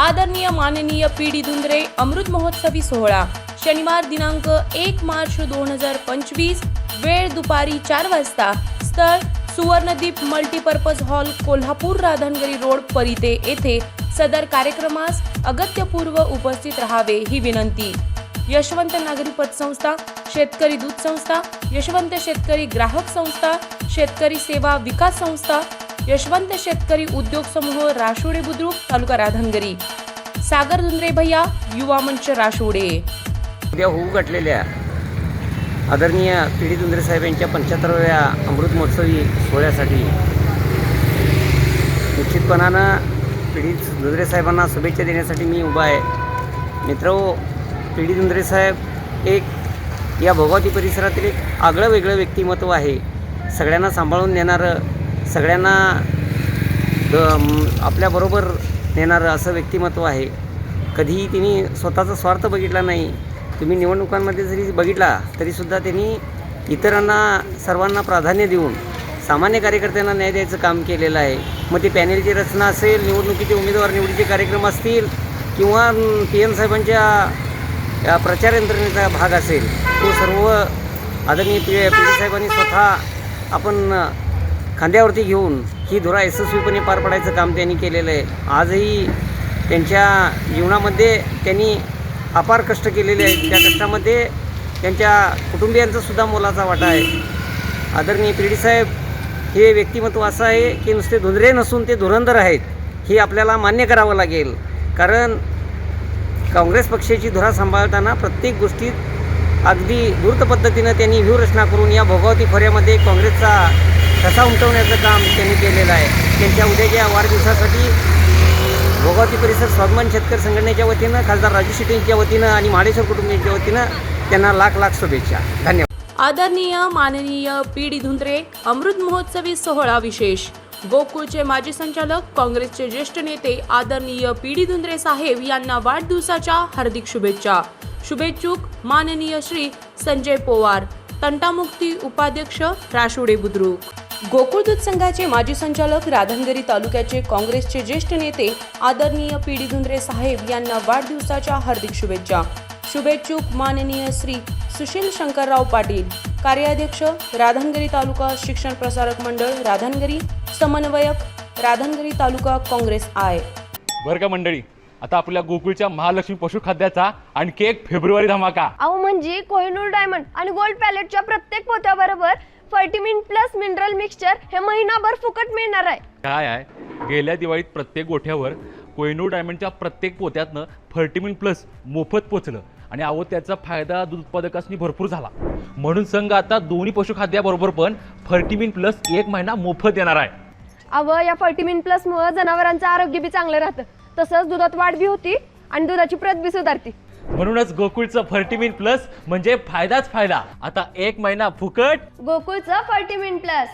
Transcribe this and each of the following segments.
आदरणीय माननीय P D Dhundre अमृत महोत्सवी सोहळा. शनिवार दिनांक एक मार्च दोन हजार पंचवीस वेळ दुपारी चार वाजता स्थळ Suvarndeep multipurpose hall Kolhapur Radhanagari road Parite येथे सदर कार्यक्रमास अगत्यपूर्व उपस्थित राहावे ही विनंती. यशवंत नागरी पतसंस्था शेतकरी दूध संस्था यशवंत शेतकरी ग्राहक संस्था शेतकरी सेवा विकास संस्था यशवंत शेतकरी उद्योग समूह राशोडे बुद्रुक तालुका राधनगरी. सागर धुंद्रे भैया युवा मंच राशोडे. उद्या होऊ घातलेल्या आदरणीय पी डी दुंद्रे साहेब यांच्या पंच्याहत्तराव्या अमृत महोत्सवी सोहळ्यासाठी निश्चितपणानं पी डी साहेबांना शुभेच्छा देण्यासाठी मी उभा आहे. मित्र पी डी साहेब एक या भोगावती परिसरातील एक आगळं वेगळं व्यक्तिमत्व आहे. सगळ्यांना सांभाळून नेणारं सगळ्यांना द- आपल्याबरोबर नेणारं असं व्यक्तिमत्व आहे. कधीही तिने स्वतःचा स्वार्थ बघितला नाही तुम्ही निवडणुकांमध्ये जरी बघितला तरीसुद्धा त्यांनी इतरांना सर्वांना प्राधान्य देऊन सामान्य कार्यकर्त्यांना न्याय द्यायचं काम केलेलं आहे. मग ते पॅनेलची रचना असेल निवडणुकीचे उमेदवार निवडीचे कार्यक्रम असतील किंवा पी एम साहेबांच्या या प्रचार यंत्रणेचा भाग असेल तो सर्व आदरणीय पी पी साहेबांनी स्वतः आपण खांद्यावरती घेऊन ही धुरा यशस्वीपणे पार पाडायचं काम त्यांनी केलेलं आहे. आजही त्यांच्या जीवनामध्ये त्यांनी अपार कष्ट केलेले आहेत. त्या कष्टामध्ये त्यांच्या कुटुंबियांचा सुद्धा मोलाचा वाटा आहे. आदरणीय पिढी साहेब हे व्यक्तिमत्व असं आहे की नुसते धुंदरे नसून ते धुरंधर आहेत हे आपल्याला मान्य करावं लागेल. कारण काँग्रेस पक्षाची धुरा सांभाळताना प्रत्येक गोष्टीत अगदी धूर्त पद्धतीनं त्यांनी व्यूहरचना करून या भोगावती खोऱ्यामध्ये काँग्रेसचा ठसा उमटवण्याचं काम त्यांनी केलेलं आहे. त्यांच्या उद्याच्या वाढदिवसासाठी भोगावती परिसर स्वाभिमान शेतकरी संघटनेच्या वतीनं खासदार राजू शेट्टी यांच्या वतीनं आणि महाडेश्वर कुटुंबियांच्या वतीनं त्यांना लाख लाख शुभेच्छा. धन्यवाद. आदरणीय माननीय पी डी धुंद्रे अमृत महोत्सवी सोहळा विशेष. गोकुळचे माजी संचालक काँग्रेसचे ज्येष्ठ नेते आदरणीय पी डी धुंद्रे साहेब यांना वाढदिवसाच्या हार्दिक शुभेच्छा. शुभेच्छुक माननीय श्री संजय पोवार तंटामुक्ती उपाध्यक्ष राशुडे बुद्रुक. गोकुळ दूध संघाचे माजी संचालक राधनगरी तालुक्याचे काँग्रेसचे ज्येष्ठ नेते आदरणीय पी डी धुंद्रे साहेब यांना वाढदिवसाच्या हार्दिक शुभेच्छा. शुभेच्छुक माननीय श्री सुशील शंकरराव पाटील कार्याध्यक्ष राधानगरी तालुका शिक्षण प्रसारक मंडळ राधानगरी समन्वयक राधानगरी तालुका काँग्रेस आय. बरं का मंडळी आता आपल्या गोकुळच्या महालक्ष्मी पशुखाद्याचा आणखी एक फेब्रुवारी धमाका. अहो म्हणजे कोहिनूर डायमंड आणि गोल्ड पॅलेटच्या प्रत्येक पोत्याबरोबर फर्टिमिन प्लस मिनरल मिक्सचर हे महिनाभर फुकट मिळणार आहे. काय आहे? गेल्या दिवाळीत प्रत्येक गोठ्यावर कोहिनूर डायमंडच्या प्रत्येक पोत्यातनं फर्टिमिन प्लस मोफत पोचलं आणि अहो त्याचा फायदा दूध उत्पादकांनी भरपूर झाला. म्हणून संघ आता दोन्ही पशुखाद्याबरोबर पण फर्टिमिन प्लस एक महिना मोफत देणार आहे. अव या फर्टिमिन प्लस मुळे जनावरांचं आरोग्य बी चांगलं राहतं. तसंच दुधात वाढ बी होती आणि दुधाची प्रत बी सुधारती. म्हणूनच गोकुळचं फर्टिमिन प्लस म्हणजे फायदाच फायदा. आता एक महिना फुकट. गोकुळचं फर्टिमिन प्लस.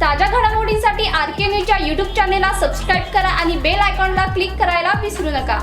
ताज्या घडामोडींसाठी आर के न्यूजच्या यूट्यूब चॅनेलला सबस्क्राईब करा आणि बेल आयकॉनला क्लिक करायला विसरू नका.